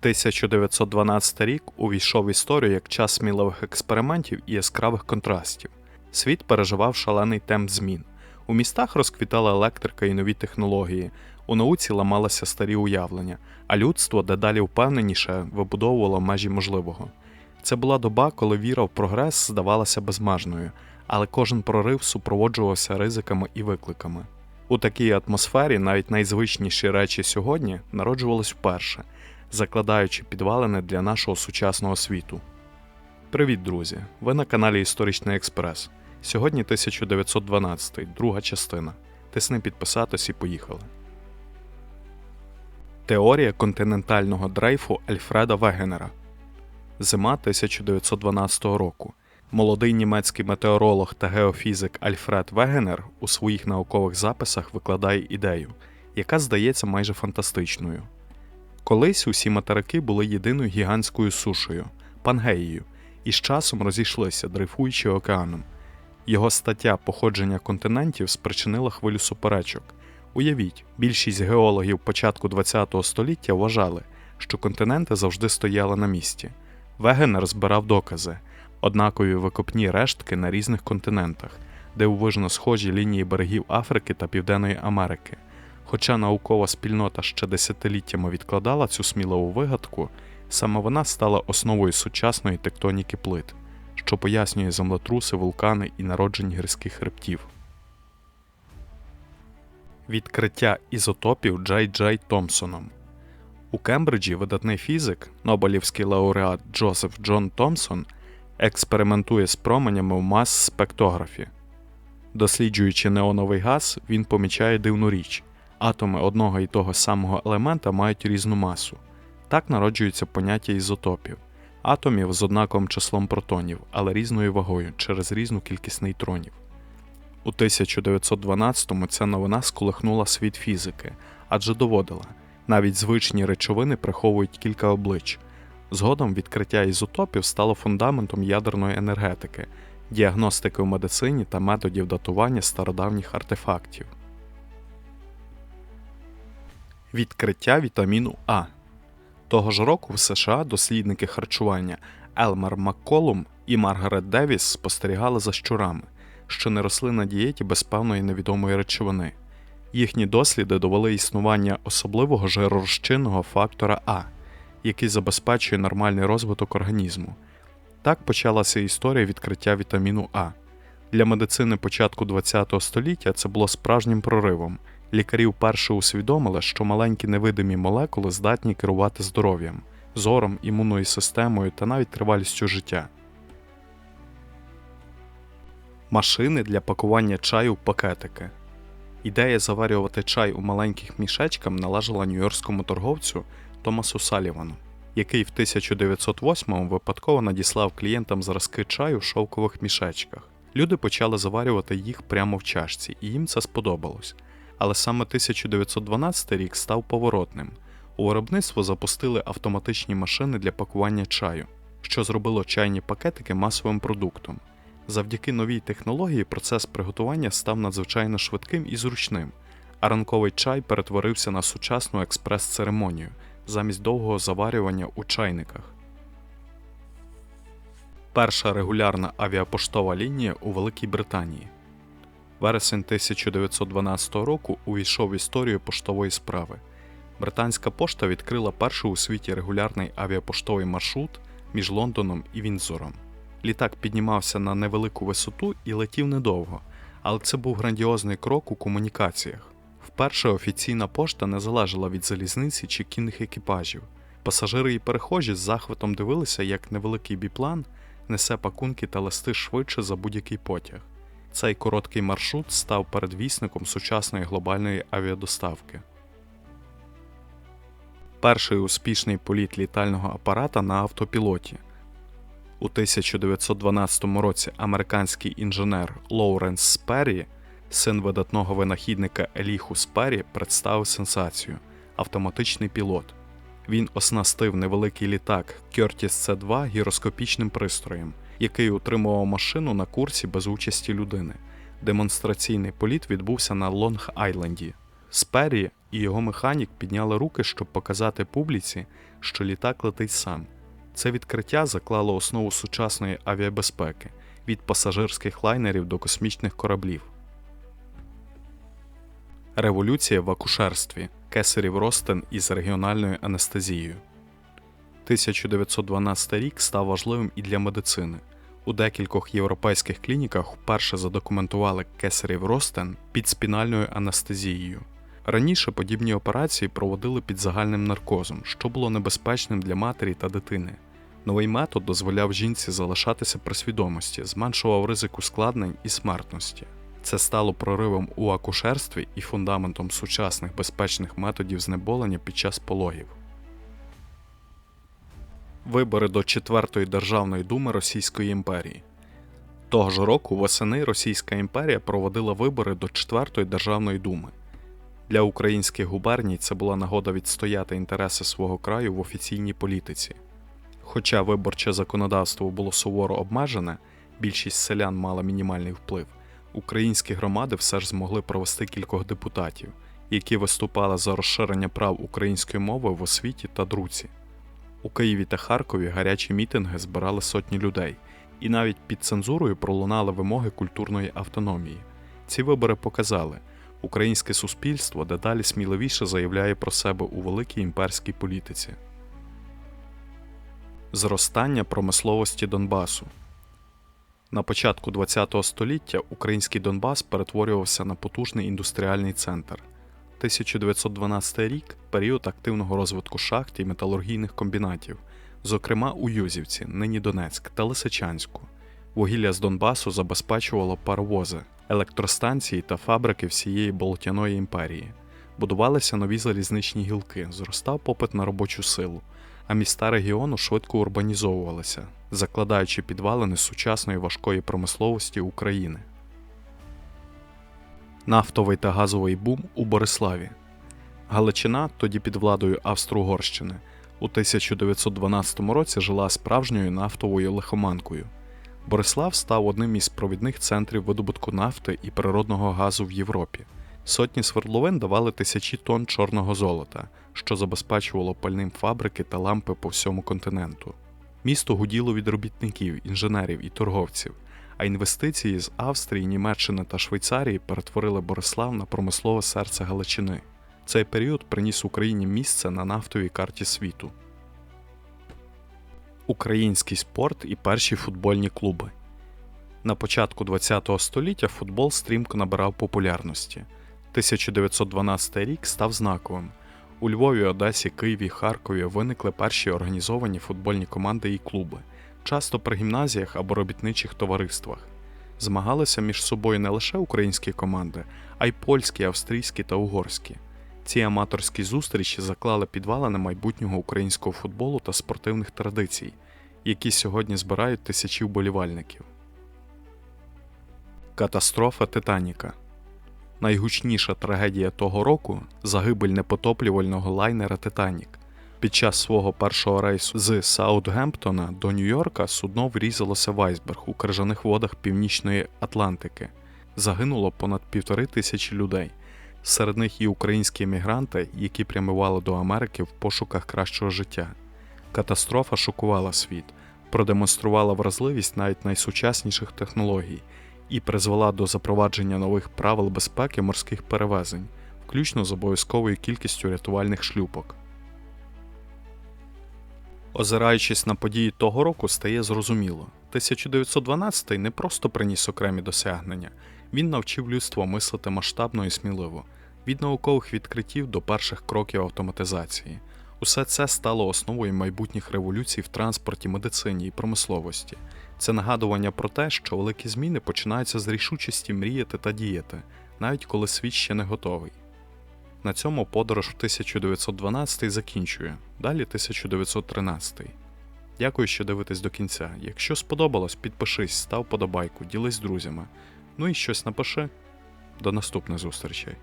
1912 рік увійшов в історію як час сміливих експериментів і яскравих контрастів. Світ переживав шалений темп змін. У містах розквітала електрика і нові технології, у науці ламалися старі уявлення, а людство дедалі впевненіше вибудовувало межі можливого. Це була доба, коли віра в прогрес здавалася безмежною, але кожен прорив супроводжувався ризиками і викликами. У такій атмосфері навіть найзвичніші речі сьогодні народжувались вперше, закладаючи підвалини для нашого сучасного світу. Привіт, друзі! Ви на каналі Історичний Експрес. Сьогодні 1912, друга частина. Тисни підписатись і поїхали. Теорія континентального дрейфу Альфреда Вегенера. Зима 1912 року. Молодий німецький метеоролог та геофізик Альфред Вегенер у своїх наукових записах викладає ідею, яка здається майже фантастичною. Колись усі материки були єдиною гігантською сушею Пангеєю, і з часом розійшлися, дрейфуючи океаном. Його стаття походження континентів спричинила хвилю суперечок. Уявіть, більшість геологів початку ХХ століття вважали, що континенти завжди стояли на місці. Вегенер збирав докази, однакові викопні рештки на різних континентах, дивовижно схожі лінії берегів Африки та Південної Америки. Хоча наукова спільнота ще десятиліттями відкладала цю сміливу вигадку, саме вона стала основою сучасної тектоніки плит, що пояснює землетруси, вулкани і народження гірських хребтів. Відкриття ізотопів Джей Джей Томпсоном у Кембриджі видатний фізик, Нобелівський лауреат Джозеф Джон Томпсон експериментує з променями в мас-спектографі. Досліджуючи неоновий газ, він помічає дивну річ атоми одного і того самого елемента мають різну масу. Так народжується поняття ізотопів атомів з однаковим числом протонів, але різною вагою через різну кількість нейтронів. У 1912-му ця новина сколихнула світ фізики, адже доводила, навіть звичні речовини приховують кілька облич. Згодом відкриття ізотопів стало фундаментом ядерної енергетики, діагностики в медицині та методів датування стародавніх артефактів. Відкриття вітаміну А. Того ж року в США дослідники харчування Елмер Макколум і Маргарет Девіс спостерігали за щурами, що не росли на дієті без певної невідомої речовини. Їхні досліди довели існування особливого жиророзчинного фактора А, який забезпечує нормальний розвиток організму. Так почалася історія відкриття вітаміну А. Для медицини початку ХХ століття це було справжнім проривом. Лікарі вперше усвідомили, що маленькі невидимі молекули здатні керувати здоров'ям, зором, імунною системою та навіть тривалістю життя. Машини для пакування чаю в пакетики. Ідея заварювати чай у маленьких мішечках належала нью-йоркському торговцю Томасу Салівану, який в 1908-му випадково надіслав клієнтам зразки чаю в шовкових мішечках. Люди почали заварювати їх прямо в чашці, і їм це сподобалось. Але саме 1912 рік став поворотним. У виробництво запустили автоматичні машини для пакування чаю, що зробило чайні пакетики масовим продуктом. Завдяки новій технології процес приготування став надзвичайно швидким і зручним, а ранковий чай перетворився на сучасну експрес-церемонію замість довгого заварювання у чайниках. Перша регулярна авіапоштова лінія у Великій Британії. Вересень 1912 року увійшов в історію поштової справи. Британська пошта відкрила перший у світі регулярний авіапоштовий маршрут між Лондоном і Вінзором. Літак піднімався на невелику висоту і летів недовго, але це був грандіозний крок у комунікаціях. Вперше офіційна пошта не залежала від залізниці чи кінних екіпажів. Пасажири і перехожі з захватом дивилися, як невеликий біплан несе пакунки та листи швидше за будь-який потяг. Цей короткий маршрут став передвісником сучасної глобальної авіадоставки. Перший успішний політ літального апарата на автопілоті. У 1912 році американський інженер Лоуренс Сперрі, син видатного винахідника Еліху Сперрі, представив сенсацію автоматичний пілот. Він оснастив невеликий літак Curtiss C2 гіроскопічним пристроєм, який утримував машину на курсі без участі людини. Демонстраційний політ відбувся на Лонг-Айленді. Сперрі і його механік підняли руки, щоб показати публіці, що літак летить сам. Це відкриття заклало основу сучасної авіабезпеки від пасажирських лайнерів до космічних кораблів. Революція в акушерстві кесарів Ростен із регіональною анестезією. 1912 рік став важливим і для медицини. У декількох європейських клініках вперше задокументували кесарів Ростен під спінальною анестезією. Раніше подібні операції проводили під загальним наркозом, що було небезпечним для матері та дитини. Новий метод дозволяв жінці залишатися при свідомості, зменшував ризик ускладнень і смертності. Це стало проривом у акушерстві і фундаментом сучасних безпечних методів знеболення під час пологів. Вибори до Четвертої державної думи Російської імперії. Того ж року восени Російська імперія проводила вибори до Четвертої державної думи. Для українських губерній це була нагода відстояти інтереси свого краю в офіційній політиці. Хоча виборче законодавство було суворо обмежене, більшість селян мала мінімальний вплив. Українські громади все ж змогли провести кількох депутатів, які виступали за розширення прав української мови в освіті та друці. У Києві та Харкові гарячі мітинги збирали сотні людей, і навіть під цензурою пролунали вимоги культурної автономії. Ці вибори показали, українське суспільство дедалі сміливіше заявляє про себе у великій імперській політиці. Зростання промисловості Донбасу на початку ХХ століття український Донбас перетворювався на потужний індустріальний центр. 1912 рік період активного розвитку шахт і металургійних комбінатів, зокрема у Юзівці, нині Донецьк та Лисичанську. Вугілля з Донбасу забезпечувало паровози, електростанції та фабрики всієї Болотяної імперії. Будувалися нові залізничні гілки, зростав попит на робочу силу, а міста регіону швидко урбанізовувалися, закладаючи підвалини сучасної важкої промисловості України. Нафтовий та газовий бум у Бориславі. Галичина, тоді під владою Австро-Угорщини, у 1912 році жила справжньою нафтовою лихоманкою. Борислав став одним із провідних центрів видобутку нафти і природного газу в Європі. Сотні свердловин давали тисячі тонн чорного золота, що забезпечувало пальним фабрики та лампи по всьому континенту. Місто гуділо від робітників, інженерів і торговців, а інвестиції з Австрії, Німеччини та Швейцарії перетворили Борислав на промислове серце Галичини. Цей період приніс Україні місце на нафтовій карті світу. Український спорт і перші футбольні клуби. На початку ХХ століття футбол стрімко набирав популярності. 1912 рік став знаковим. У Львові, Одесі, Києві, Харкові виникли перші організовані футбольні команди і клуби, часто при гімназіях або робітничих товариствах. Змагалися між собою не лише українські команди, а й польські, австрійські та угорські. Ці аматорські зустрічі заклали підвалини майбутнього українського футболу та спортивних традицій, які сьогодні збирають тисячі вболівальників. Катастрофа Титаніка Найгучніша трагедія того року загибель непотоплювального лайнера Титанік. Під час свого першого рейсу з Саутгемптона до Нью-Йорка судно врізалося в айсберг у крижаних водах Північної Атлантики. Загинуло понад півтори тисячі людей. Серед них і українські емігранти, які прямували до Америки в пошуках кращого життя. Катастрофа шокувала світ, продемонструвала вразливість навіть найсучасніших технологій і призвела до запровадження нових правил безпеки морських перевезень, включно з обов'язковою кількістю рятувальних шлюпок. Озираючись на події того року, стає зрозуміло, 1912 не просто приніс окремі досягнення, він навчив людство мислити масштабно і сміливо, від наукових відкриттів до перших кроків автоматизації. Усе це стало основою майбутніх революцій в транспорті, медицині і промисловості. Це нагадування про те, що великі зміни починаються з рішучості мріяти та діяти, навіть коли світ ще не готовий. На цьому подорож в 1912 закінчує, далі 1913. Дякую, що дивитесь до кінця. Якщо сподобалось, підпишись, став подобайку, ділись з друзями. Ну і щось напиши. До наступних зустрічей.